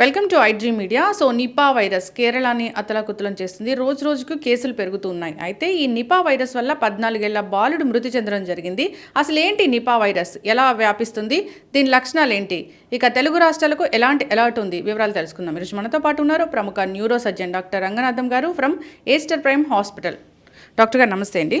Welcome to iDream media. So Nipah virus కేరళని అతలాకుతలం చేస్తుంది. రోజు రోజుకు కేసులు పెరుగుతున్నాయి అయితే ఈ నిపా వైరస్ వల్ల పద్నాలుగేళ్ళ బాలుడు మృతి చెందడం జరిగింది. అసలు ఏంటి నిపా వైరస్? ఎలా వ్యాపిస్తుంది? దీని లక్షణాలు ఏంటి? ఇక తెలుగు రాష్ట్రాలకు ఎలాంటి అలర్ట్ ఉంది? వివరాలు తెలుసుకుందాం. ఈరోజు మనతో పాటు ఉన్నారు ప్రముఖ neuro surgeon doctor Ranganatham garu from Aster Prime hospital. Doctor garu నమస్తే అండి.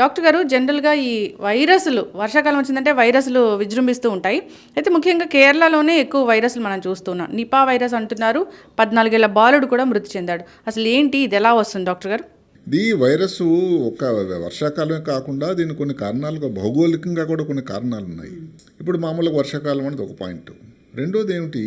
డాక్టర్ గారు జనరల్గా ఈ వైరస్లు వర్షాకాలం వచ్చిందంటే వైరస్లు విజృంభిస్తూ ఉంటాయి. అయితే ముఖ్యంగా కేరళలోనే ఎక్కువ వైరస్లు మనం చూస్తున్నాం. నిపా వైరస్ అంటున్నారు. పద్నాలుగేళ్ళ బాలుడు కూడా మృతి చెందాడు. అసలు ఏంటి ఇది ఎలా వస్తుంది డాక్టర్ గారు? ఈ వైరస్ ఒక వర్షాకాలమే కాకుండా దీని కొన్ని కారణాలుగా భౌగోళికంగా కూడా కొన్ని కారణాలు ఉన్నాయి ఇప్పుడు మామూలుగా వర్షాకాలం అనేది ఒక పాయింట్. రెండోది ఏమిటి?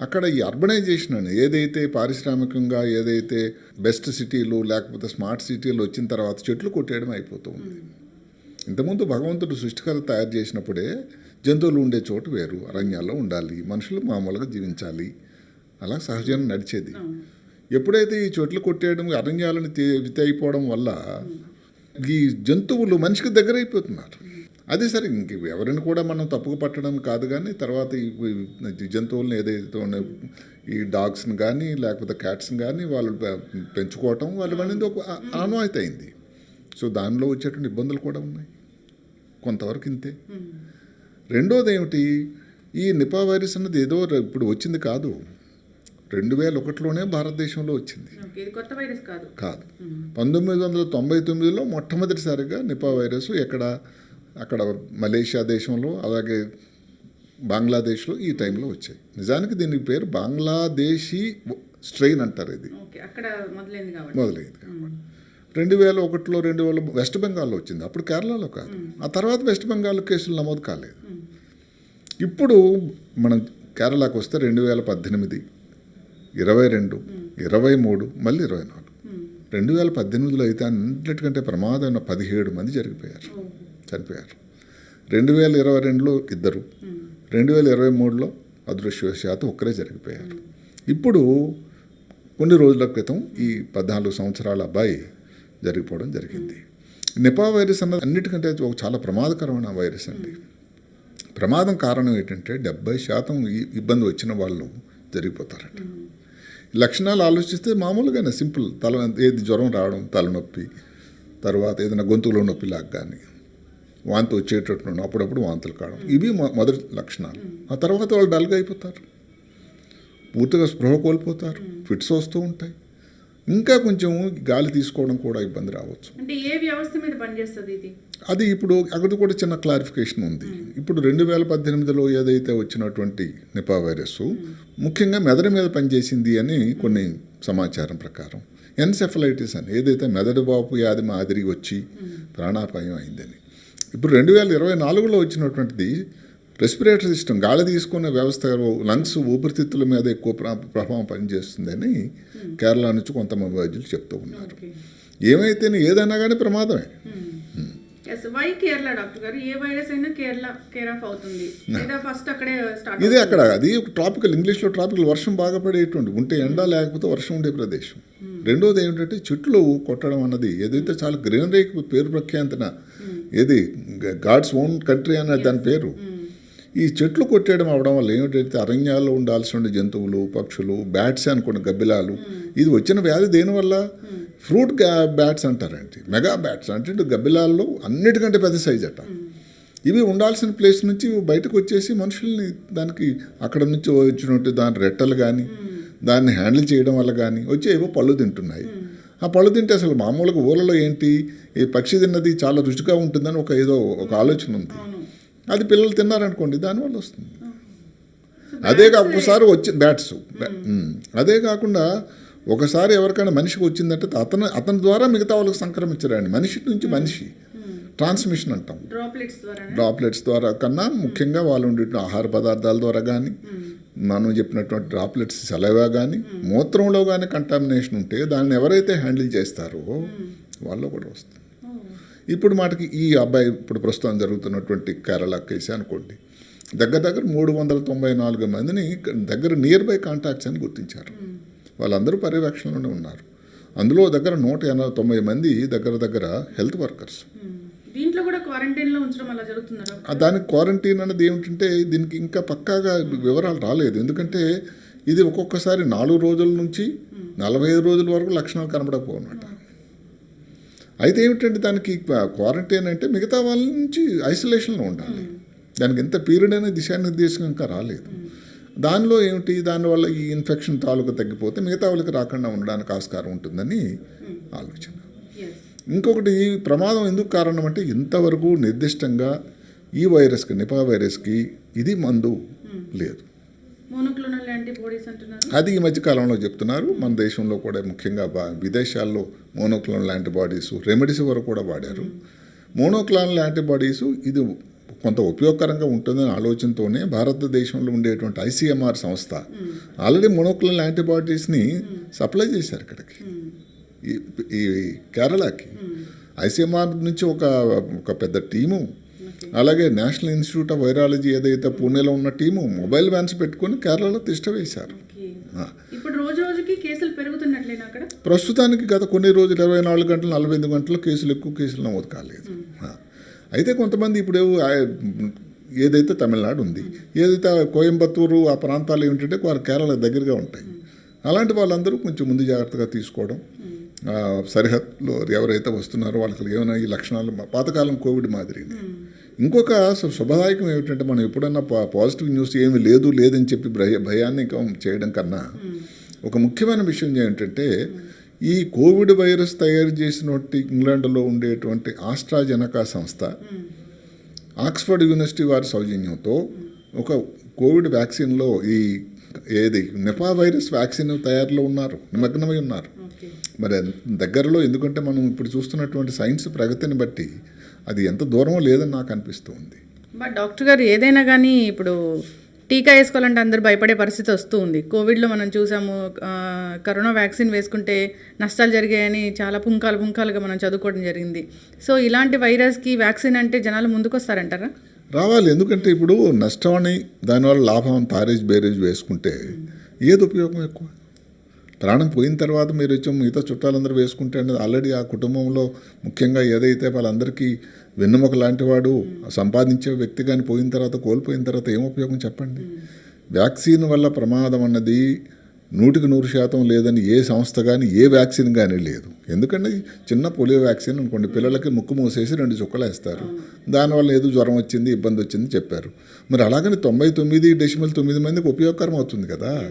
అక్కడ ఈ అర్బనైజేషన్ అని ఏదైతే పారిశ్రామికంగా ఏదైతే బెస్ట్ సిటీలు లేకపోతే స్మార్ట్ సిటీలు వచ్చిన తర్వాత చెట్లు కొట్టేయడం అయిపోతూ ఉంది. ఇంతకుముందు భగవంతుడు సృష్టికలు తయారు చేసినప్పుడే జంతువులు ఉండే చోటు వేరు అరణ్యాల్లో ఉండాలి మనుషులు మామూలుగా జీవించాలి. అలా సహజంగా నడిచేది. ఎప్పుడైతే ఈ చెట్లు కొట్టేయడం అరణ్యాలను తే- అయిపోవడం వల్ల ఈ జంతువులు మనిషికి దగ్గర అయిపోతున్నారు అదే సరే ఇంక ఎవరిని కూడా మనం తప్పుకు పట్టడం కాదు కానీ తర్వాత ఈ జంతువులను ఏదైతే ఈ డాగ్స్ని కానీ లేకపోతే క్యాట్స్ని కానీ వాళ్ళు పెంచుకోవటం వాళ్ళు అనేది ఒక ఆనవాయితీ అయింది సో దానిలో వచ్చేటువంటి ఇబ్బందులు కూడా ఉన్నాయి. కొంతవరకు ఇంతే. రెండోది ఏమిటి ఈ నిపా వైరస్ అన్నది ఏదో ఇప్పుడు వచ్చింది కాదు. రెండు వేల ఒకటిలోనే భారతదేశంలో వచ్చింది. ఇది కొత్త వైరస్ కాదు. కాదు. పంతొమ్మిది వందల తొంభై తొమ్మిదిలో మొట్టమొదటిసారిగా నిపా వైరస్ ఎక్కడ అక్కడ మలేషియా దేశంలో అలాగే బంగ్లాదేశ్లో ఈ టైంలో వచ్చాయి. నిజానికి దీనికి పేరు బంగ్లాదేశీ స్ట్రెయిన్ అంటారు ఇది. మొదలైంది కాబట్టి. మొదలైంది కాబట్టి. రెండు వేల ఒకటిలో రెండు వేల వెస్ట్ బెంగాల్లో వచ్చింది. అప్పుడు కేరళలో కాదు. ఆ తర్వాత వెస్ట్ బెంగాల్ కేసులు నమోదు కాలేదు. ఇప్పుడు మనం కేరళకు వస్తే రెండు వేల పద్దెనిమిది ఇరవై రెండు ఇరవై మూడు మళ్ళీ ఇరవై నాలుగు. రెండు వేల పద్దెనిమిదిలో అయితే అన్నిటికంటే ప్రమాదమైన పదిహేడు మంది జరిగిపోయారు. చనిపోయారు. రెండు వేల ఇరవై రెండులో ఇద్దరు రెండు వేల ఇరవై మూడులో అదృశ్యవశాత్తు ఒక్కరే జరిగిపోయారు ఇప్పుడు కొన్ని రోజుల క్రితం ఈ పద్నాలుగు సంవత్సరాల అబ్బాయి జరిగిపోవడం జరిగింది. నిపా వైరస్ అన్నది అన్నిటికంటే ఒక చాలా ప్రమాదకరమైన వైరస్ అండి. ప్రమాదం కారణం ఏంటంటే డెబ్బై శాతం ఈ ఇబ్బంది వచ్చిన వాళ్ళు జరిగిపోతారట. లక్షణాలు ఆలోచిస్తే మామూలుగానే సింపుల్ తల ఏది జ్వరం రావడం తలనొప్పి తర్వాత ఏదైనా గొంతులో నొప్పి లాగ్గానే. కానీ వాంతి వచ్చేటట్టు అప్పుడప్పుడు వాంతులు కావడం ఇవి మొదటి లక్షణాలు. ఆ తర్వాత వాళ్ళు డల్గా అయిపోతారు. పూర్తిగా స్పృహ కోల్పోతారు. ఫిట్స్ వస్తూ ఉంటాయి. ఇంకా కొంచెం గాలి తీసుకోవడం కూడా ఇబ్బంది రావచ్చు. అంటే ఏ వ్యవస్థ మీద పనిచేస్తుంది ఇది? అది ఇప్పుడు అక్కడ కూడా చిన్న క్లారిఫికేషన్ ఉంది. ఇప్పుడు రెండు వేల పద్దెనిమిదిలో ఏదైతే వచ్చినటువంటి నిపా వైరస్ ముఖ్యంగా మెదడు మీద పనిచేసింది అని కొన్ని సమాచారం ప్రకారం ఎన్సెఫలైటిస్ అని ఏదైతే మెదడు బాపు వ్యాధి మాదిరి వచ్చి ప్రాణాపాయం అయిందని. ఇప్పుడు రెండు వేల ఇరవై నాలుగులో వచ్చినటువంటిది రెస్పిరేటరీ సిస్టమ్ గాలి తీసుకునే వ్యవస్థ లంగ్స్ ఊపిరితిత్తుల మీద ఎక్కువ ప్ర- ప్రభావం పనిచేస్తుందని కేరళ నుంచి కొంతమంది వైద్యులు చెప్తూ ఉన్నారు. ఏమైతే ఏదైనా కానీ ప్రమాదమే. ఎస్ వై కేరళ డాక్టర్ గారు? ఏ వైరస్ అయినా కేరళ కేర్ ఆఫ్ అవుతుంది. లేదా ఫస్ట్ అక్కడే స్టార్ట్ ఇదే అక్కడ అది ట్రాపికల్ ఇంగ్లీష్లో ట్రాపికల్ వర్షం బాగా పడేటువంటి ఉంటే ఎండ లేకపోతే వర్షం ఉండే ప్రదేశం. రెండోది ఏమిటంటే చెట్లు కొట్టడం అన్నది ఏదైతే చాలా గ్రీనరీకి పేరు ప్రఖ్యాంతన ఏది? గాడ్స్ ఓన్ కంట్రీ అనే దాని పేరు. ఈ చెట్లు కొట్టేయడం అవడం వల్ల ఏమిటైతే అరణ్యాల్లో ఉండాల్సిన జంతువులు పక్షులు బ్యాట్స్ అనుకున్న గబ్బిలాలు ఇది వచ్చిన వ్యాధి దేనివల్ల ఫ్రూట్ బ్యాట్స్ అంటారండి. మెగా బ్యాట్స్ అంటే గబ్బిలాల్లో అన్నిటికంటే పెద్ద సైజ్ అట. ఇవి ఉండాల్సిన ప్లేస్ నుంచి బయటకు వచ్చేసి మనుషుల్ని దానికి అక్కడ నుంచి వచ్చినట్టు దాని రెట్టలు కానీ దాన్ని హ్యాండిల్ చేయడం వల్ల కానీ వచ్చి ఏవో పళ్ళు తింటున్నాయి. ఆ పళ్ళు తింటే అసలు మామూలుగా ఊళ్ళలో ఏంటి? ఈ పక్షి తిన్నది చాలా రుచిగా ఉంటుందని ఒక ఏదో ఒక ఆలోచన ఉంది. అది పిల్లలు తిన్నారనుకోండి దానివల్ల వస్తుంది. అదే కాక ఒకసారి వచ్చి బ్యాట్స్ అదే కాకుండా ఒకసారి ఎవరికైనా మనిషికి వచ్చిందంటే అతను అతని ద్వారా మిగతా వాళ్ళకి సంక్రమించరండి. మనిషి నుంచి మనిషి. ట్రాన్స్మిషన్ అంటాం. డ్రాప్లెట్స్ ద్వారా కన్నా ముఖ్యంగా వాళ్ళు ఉండే ఆహార పదార్థాల ద్వారా కానీ మనం చెప్పినటువంటి డ్రాప్లెట్స్ సెలవా కానీ మూత్రంలో కానీ కంటామినేషన్ ఉంటే దాన్ని ఎవరైతే హ్యాండిల్ చేస్తారో వాళ్ళు కూడా వస్తుంది. ఇప్పుడు మాటకి ఈ అబ్బాయి ఇప్పుడు ప్రస్తుతం జరుగుతున్నటువంటి కేరళ కేసు అనుకోండి. దగ్గర దగ్గర మూడు వందల తొంభై నాలుగు మందిని దగ్గర నియర్ బై కాంటాక్ట్స్ అని గుర్తించారు. వాళ్ళందరూ పర్యవేక్షణలోనే ఉన్నారు. అందులో దగ్గర నూట ఎనభై తొంభై మంది దగ్గర దగ్గర హెల్త్ వర్కర్స్ దీంట్లో కూడా క్వారంటైన్లో ఉంచడం అలా జరుగుతుందా దానికి క్వారంటైన్ అనేది ఏమిటంటే దీనికి ఇంకా పక్కాగా వివరాలు రాలేదు. ఎందుకంటే ఇది ఒక్కొక్కసారి నాలుగు రోజుల నుంచి నలభై ఐదు రోజుల వరకు లక్షణాలు కనబడకపోనమాట అయితే ఏమిటంటే దానికి క్వారంటైన్ అంటే మిగతా వాళ్ళ నుంచి ఐసోలేషన్లో ఉండాలి. దానికి ఎంత పీరియడ్ అనే దిశానిర్దేశం ఇంకా రాలేదు. దానిలో ఏమిటి దానివల్ల ఈ ఇన్ఫెక్షన్ తాలూకు తగ్గిపోతే మిగతా వాళ్ళకి రాకుండా ఉండడానికి ఆస్కారం ఉంటుందని ఆలోచన. ఇంకొకటి ఈ ప్రమాదం ఎందుకు కారణం అంటే ఇంతవరకు నిర్దిష్టంగా ఈ వైరస్కి నిపా వైరస్కి ఇది మందు లేదు. అది ఈ మధ్య కాలంలో చెప్తున్నారు. మన దేశంలో కూడా ముఖ్యంగా బా- విదేశాల్లో మోనోక్లోనల్ యాంటీబాడీస్ రెమెడీస్ వరకు కూడా వాడారు. మోనోక్లోనల్ యాంటీబాడీస్ ఇది కొంత ఉపయోగకరంగా ఉంటుందనే ఆలోచనతోనే భారతదేశంలో ఉండేటువంటి ఐసీఎంఆర్ సంస్థ ఆల్రెడీ మోనోక్లోనల్ యాంటీబాడీస్ని సప్లై చేశారు ఇక్కడికి. ఈ కేరళకి. ఐసీఎంఆర్ నుంచి ఒక ఒక పెద్ద టీము. అలాగే నేషనల్ ఇన్స్టిట్యూట్ ఆఫ్ వైరాలజీ ఏదైతే పూణేలో ఉన్న టీము మొబైల్ వ్యాన్స్ పెట్టుకొని కేరళలో తిష్ట వేశారు. ప్రస్తుతానికి గత కొన్ని రోజులు ఇరవై నాలుగు గంటలు నలభై ఎనిమిది గంటలు కేసులు ఎక్కువ కేసులు నమోదు కాలేదు. అయితే కొంతమంది ఇప్పుడు ఏదైతే తమిళనాడు ఉంది ఏదైతే కోయంబత్తూరు ఆ ప్రాంతాలు ఏమిటంటే వారు కేరళ దగ్గరగా ఉంటాయి. అలాంటి వాళ్ళందరూ కొంచెం ముందు జాగ్రత్తగా తీసుకోవడం సరిహద్దులో ఎవరైతే వస్తున్నారో వాళ్ళకి ఏమైనా ఈ లక్షణాలు పాతకాలం కోవిడ్ మాదిరిని ఇంకొక శుభదాయకం ఏమిటంటే మనం ఎప్పుడన్నా పా- పాజిటివ్ న్యూస్ ఏమీ లేదు లేదని చెప్పి భయ భయాన్ని చేయడం కన్నా ఒక ముఖ్యమైన విషయం ఏంటంటే ఈ కోవిడ్ వైరస్ తయారు చేసినటువంటి ఇంగ్లాండ్లో ఉండేటువంటి ఆస్ట్రాజెనకా సంస్థ ఆక్స్ఫర్డ్ యూనివర్సిటీ వారి సౌజన్యంతో ఒక కోవిడ్ వ్యాక్సిన్లో ఈ ఏది? నిపా వైరస్ వ్యాక్సిన్ తయారీలో ఉన్నారు నిమగ్నమై ఉన్నారు. మరి దగ్గరలో ఎందుకంటే మనం ఇప్పుడు చూస్తున్నటువంటి సైన్స్ ప్రగతిని బట్టి అది ఎంత దూరమో లేదని నాకు అనిపిస్తుంది బట్ డాక్టర్ గారు ఏదైనా కానీ ఇప్పుడు టీకా వేసుకోవాలంటే అందరూ భయపడే పరిస్థితి వస్తూ ఉంది. కోవిడ్లో మనం చూసాము కరోనా వ్యాక్సిన్ వేసుకుంటే నష్టాలు జరిగాయని చాలా పుంకాలు పుంకాలుగా మనం చదువుకోవడం జరిగింది. సో ఇలాంటి వైరస్కి వ్యాక్సిన్ అంటే జనాలు ముందుకు వస్తారంటారా రావాలి. ఎందుకంటే ఇప్పుడు నష్టాన్ని దానివల్ల లాభం తారేజ్ బేరేజ్ వేసుకుంటే ఏది ఉపయోగం ఎక్కువ? ప్రాణం పోయిన తర్వాత మీరు వచ్చి మిగతా చుట్టాలందరూ వేసుకుంటే అనేది ఆల్రెడీ ఆ కుటుంబంలో ముఖ్యంగా ఏదైతే వాళ్ళందరికీ వెన్నుముక లాంటి వాడు సంపాదించే వ్యక్తి కానీ పోయిన తర్వాత కోల్పోయిన తర్వాత ఏం ఉపయోగం చెప్పండి? వ్యాక్సిన్ వల్ల ప్రమాదం అన్నది నూటికి నూరు శాతం లేదని ఏ సంస్థ కానీ ఏ వ్యాక్సిన్ కానీ లేదు. ఎందుకంటే చిన్న పోలియో వ్యాక్సిన్ అనుకోండి పిల్లలకి ముక్కు మూసేసి రెండు చుక్కలు వేస్తారు. దానివల్ల ఏదో జ్వరం వచ్చింది ఇబ్బంది వచ్చింది చెప్పారు. మరి అలాగని తొంభై తొమ్మిది డెసిమల్ తొమ్మిది మందికి ఉపయోగకరం అవుతుంది కదా.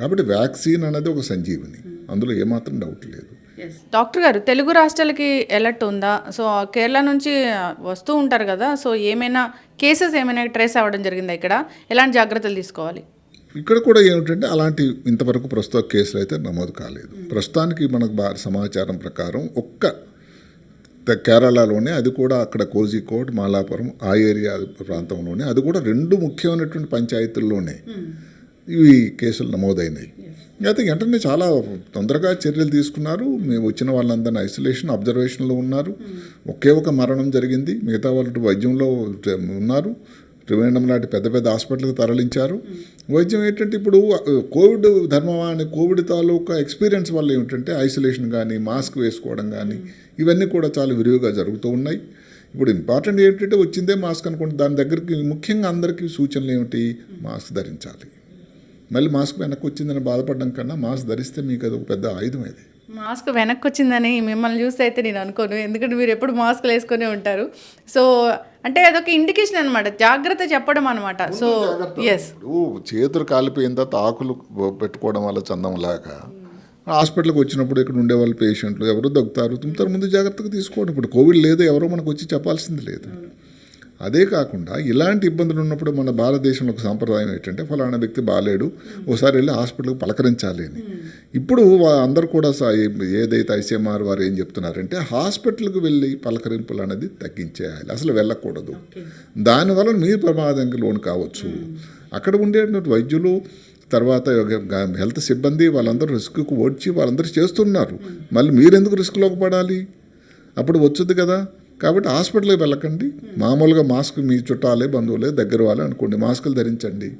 కాబట్టి వ్యాక్సిన్ అనేది ఒక సంజీవిని. అందులో ఏమాత్రం డౌట్ లేదు. డాక్టర్ గారు తెలుగు రాష్ట్రాలకి ఎలర్ట్ ఉందా? సో కేరళ నుంచి వస్తూ ఉంటారు కదా. సో ఏమైనా కేసెస్ ఏమైనా ట్రేస్ అవ్వడం జరిగిందా ఇక్కడ? ఎలాంటి జాగ్రత్తలు తీసుకోవాలి? ఇక్కడ కూడా ఏమిటంటే అలాంటి ఇంతవరకు ప్రస్తుత కేసులు అయితే నమోదు కాలేదు. ప్రస్తుతానికి మనకు బా సమాచారం ప్రకారం ఒక్క కేరళలోనే అది కూడా అక్కడ కోజికోట్ మాలాపురం ఆ ఏరియా ప్రాంతంలోనే అది కూడా రెండు ముఖ్యమైనటువంటి పంచాయతీల్లోనే ఇవి కేసులు నమోదైనాయి. అయితే వెంటనే చాలా తొందరగా చర్యలు తీసుకున్నారు. మేము వచ్చిన వాళ్ళందరినీ ఐసోలేషన్ అబ్జర్వేషన్లో ఉన్నారు. ఒకే ఒక మరణం జరిగింది. మిగతా వాళ్ళు వైద్యంలో ఉన్నారు. త్రివేంద్రం లాంటి పెద్ద పెద్ద హాస్పిటల్కి తరలించారు. వైద్యం ఏంటంటే ఇప్పుడు కోవిడ్ ధర్మవాణి కోవిడ్ తాలూకా ఎక్స్పీరియన్స్ వల్ల ఏమిటంటే ఐసోలేషన్ కానీ మాస్క్ వేసుకోవడం కానీ ఇవన్నీ కూడా చాలా విరివిగా జరుగుతూ ఉన్నాయి. ఇప్పుడు ఇంపార్టెంట్ ఏంటంటే వచ్చిందే మాస్క్ అనుకుంటే దాని దగ్గరికి ముఖ్యంగా అందరికీ సూచనలు ఏమిటి? మాస్క్ ధరించాలి. మళ్ళీ మాస్క్ వెనక్కి వచ్చిందని బాధపడడం కన్నా మాస్క్ ధరిస్తే మీకు అది ఒక పెద్ద ఆయుధం అది. మాస్క్ వెనక్కి వచ్చిందని మిమ్మల్ని చూస్తే అయితే నేను అనుకోను. ఎందుకంటే మీరు ఎప్పుడు మాస్క్లు వేసుకునే ఉంటారు. సో అంటే అదొక ఇండికేషన్ అనమాట జాగ్రత్త చెప్పడం అనమాట సో ఎస్ చేతులు కాలిపోయిన తర్వాత ఆకులు పెట్టుకోవడం వల్ల చందంలాగా హాస్పిటల్కి వచ్చినప్పుడు ఇక్కడ ఉండే వాళ్ళు పేషెంట్లు ఎవరు దగ్గుతారు తుమ్ముతారు ముందు జాగ్రత్తగా తీసుకోండి. ఇప్పుడు కోవిడ్ లేదు ఎవరో మనకు వచ్చి చెప్పాల్సింది లేదు. అదే కాకుండా ఇలాంటి ఇబ్బందులు ఉన్నప్పుడు మన భారతదేశంలో ఒక సాంప్రదాయం ఏంటంటే ఫలానా వ్యక్తి బాగాలేడు ఒకసారి వెళ్ళి హాస్పిటల్కి పలకరించాలి అని. ఇప్పుడు అందరూ కూడా ఏదైతే ఐసీఎంఆర్ వారు ఏం చెప్తున్నారంటే హాస్పిటల్కి వెళ్ళి పలకరింపులు అనేది తగ్గించేయాలి. అసలు వెళ్ళకూడదు. దానివల్ల మీరు ప్రమాదానికి లోను కావచ్చు. అక్కడ ఉండేటువంటి వైద్యులు తర్వాత హెల్త్ సిబ్బంది వాళ్ళందరూ రిస్క్కు వచ్చి వాళ్ళందరూ చేస్తున్నారు. మళ్ళీ మీరెందుకు రిస్క్లోకి పడాలి? అప్పుడు వచ్చుద్ది కదా. కాబట్టి హాస్పిటల్కి వెళ్ళకండి. మామూలుగా మాస్క్ మీ చుట్టాలే బంధువులే దగ్గర వాళ్ళే అనుకోండి. మాస్కులు ధరించండి.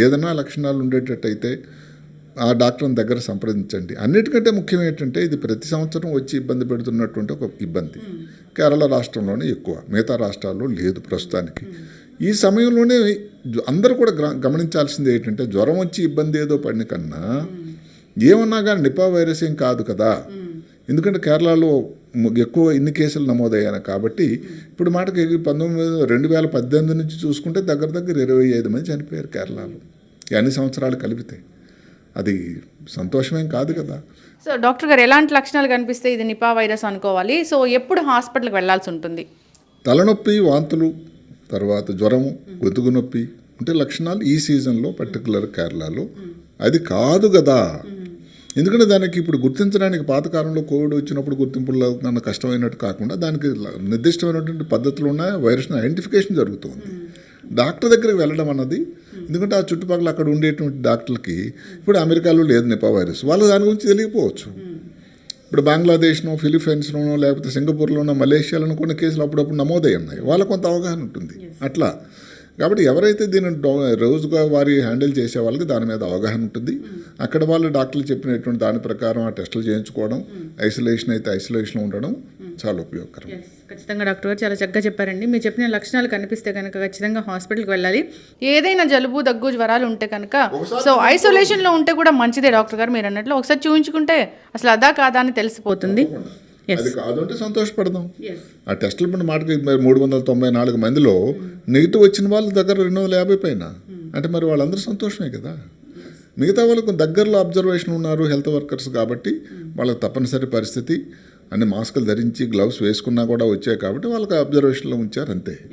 ఏదైనా లక్షణాలు ఉండేటట్టయితే ఆ డాక్టర్ని దగ్గర సంప్రదించండి. అన్నిటికంటే ముఖ్యం ఏంటంటే ఇది ప్రతి సంవత్సరం వచ్చి ఇబ్బంది పెడుతున్నటువంటి ఒక ఇబ్బంది. కేరళ రాష్ట్రంలోనే ఎక్కువ. మిగతా రాష్ట్రాల్లో లేదు ప్రస్తుతానికి. ఈ సమయంలోనే అందరూ కూడా గమనించాల్సింది ఏంటంటే జ్వరం వచ్చి ఇబ్బంది ఏదో పడిన కన్నా ఏమన్నా కానీ నిపా వైరస్ ఏం కాదు కదా. ఎందుకంటే కేరళలో ఎక్కువ ఇన్ని కేసులు నమోదయ్యాయి కాబట్టి ఇప్పుడు మాటకి పంతొమ్మిది రెండు వేల పద్దెనిమిది నుంచి చూసుకుంటే దగ్గర దగ్గర ఇరవై ఐదు మంది చనిపోయారు కేరళలో. అన్ని సంవత్సరాలు కలిపితే. అది సంతోషమేం కాదు కదా. సో డాక్టర్ గారు ఎలాంటి లక్షణాలు కనిపిస్తే ఇది నిపా వైరస్ అనుకోవాలి? సో ఎప్పుడు హాస్పిటల్కి వెళ్ళాల్సి ఉంటుంది? తలనొప్పి వాంతులు తర్వాత జ్వరము గొంతుకు నొప్పి అంటే లక్షణాలు ఈ సీజన్లో పర్టికులర్ కేరళలో. అది కాదు కదా. ఎందుకంటే దానికి ఇప్పుడు గుర్తించడానికి పాతకాలంలో కోవిడ్ వచ్చినప్పుడు గుర్తింపుల్లో కన్నా కష్టమైనట్టు కాకుండా దానికి నిర్దిష్టమైనటువంటి పద్ధతులు ఉన్నాయి వైరస్ని ఐడెంటిఫికేషన్ జరుగుతుంది. డాక్టర్ దగ్గరికి వెళ్ళడం అన్నది ఎందుకంటే ఆ చుట్టుపక్కల అక్కడ ఉండేటువంటి డాక్టర్లకి ఇప్పుడు అమెరికాలో లేదు నిపా వైరస్ వాళ్ళు దాని గురించి తెలియకపోవచ్చు. ఇప్పుడు బంగ్లాదేశ్నో ఫిలిప్పైన్స్లోనో లేకపోతే సింగపూర్లోనో మలేషియాలోనో కొన్ని కేసులు అప్పుడప్పుడు నమోదై ఉన్నాయి. వాళ్ళకు కొంత అవగాహన ఉంటుంది. అట్లా. కాబట్టి ఎవరైతే దీన్ని డో- రోజుగా వారి హ్యాండిల్ చేసే వాళ్ళకి దాని మీద అవగాహన ఉంటుంది. అక్కడ వాళ్ళు డాక్టర్లు చెప్పినటువంటి దాని ప్రకారం ఆ టెస్టులు చేయించుకోవడం ఐసోలేషన్ అయితే ఐసోలేషన్లో ఉండడం చాలా ఉపయోగకరం. ఖచ్చితంగా డాక్టర్ గారు చాలా చక్కగా చెప్పారండి. మీరు చెప్పిన లక్షణాలు కనిపిస్తే కనుక ఖచ్చితంగా హాస్పిటల్కి వెళ్ళాలి. ఏదైనా జలుబు దగ్గు జ్వరాలు ఉంటే కనుక సో ఐసోలేషన్లో ఉంటే కూడా మంచిదే డాక్టర్ గారు. మీరు అన్నట్లు ఒకసారి చూపించుకుంటే అసలు అదా కాదా అని తెలిసిపోతుంది. అది కాదు అంటే సంతోషపడదాం. ఆ టెస్టులు మన మాటకి మరి మూడు వందల తొంభై నాలుగు మందిలో నెగిటివ్ వచ్చిన వాళ్ళ దగ్గర రెండు వందల యాభై పైన. అంటే మరి వాళ్ళందరూ సంతోషమే కదా. మిగతా వాళ్ళకు దగ్గరలో అబ్జర్వేషన్ ఉన్నారు హెల్త్ వర్కర్స్ కాబట్టి వాళ్ళకి తప్పనిసరి పరిస్థితి. అన్ని మాస్కులు ధరించి గ్లవ్స్ వేసుకున్నా కూడా వచ్చాయి కాబట్టి వాళ్ళకి అబ్జర్వేషన్లో ఉంచారు అంతే.